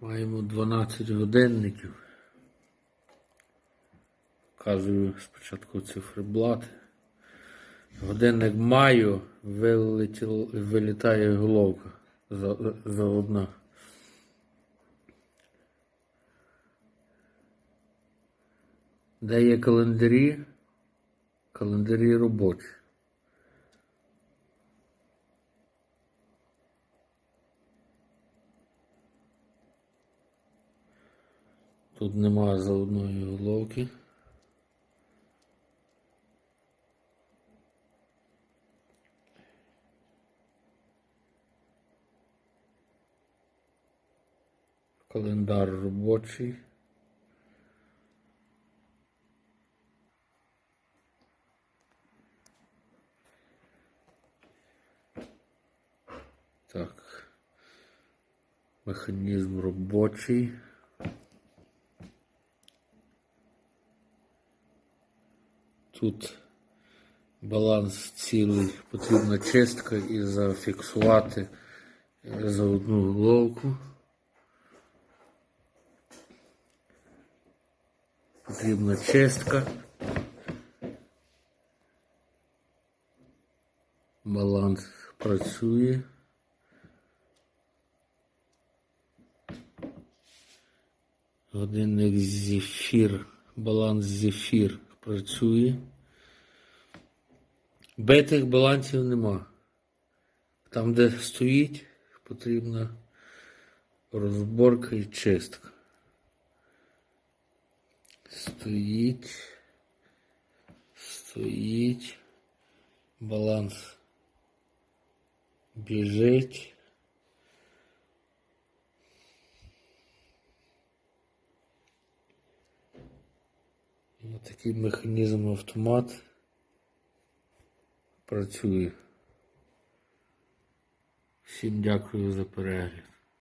Маємо 12 годинників. Вказую спочатку циферблат. Годинник маю, вилетіл, вилітає головка за, одна. Де є календарі? Календарі робочі. Тут немає за одної головки. Календар робочий. Так. Механізм робочий. Тут баланс цілий, потрібна чистка і зафіксувати е, за одну головку. Потрібна чистка. Баланс працює. Годинник зефір, баланс зефір працює. Битих балансів нема. Там, де стоїть, потрібна розборка і чистка. Стоїть. Стоїть. Баланс біжить. Такий механізм автомат працює. Всім дякую за перегляд.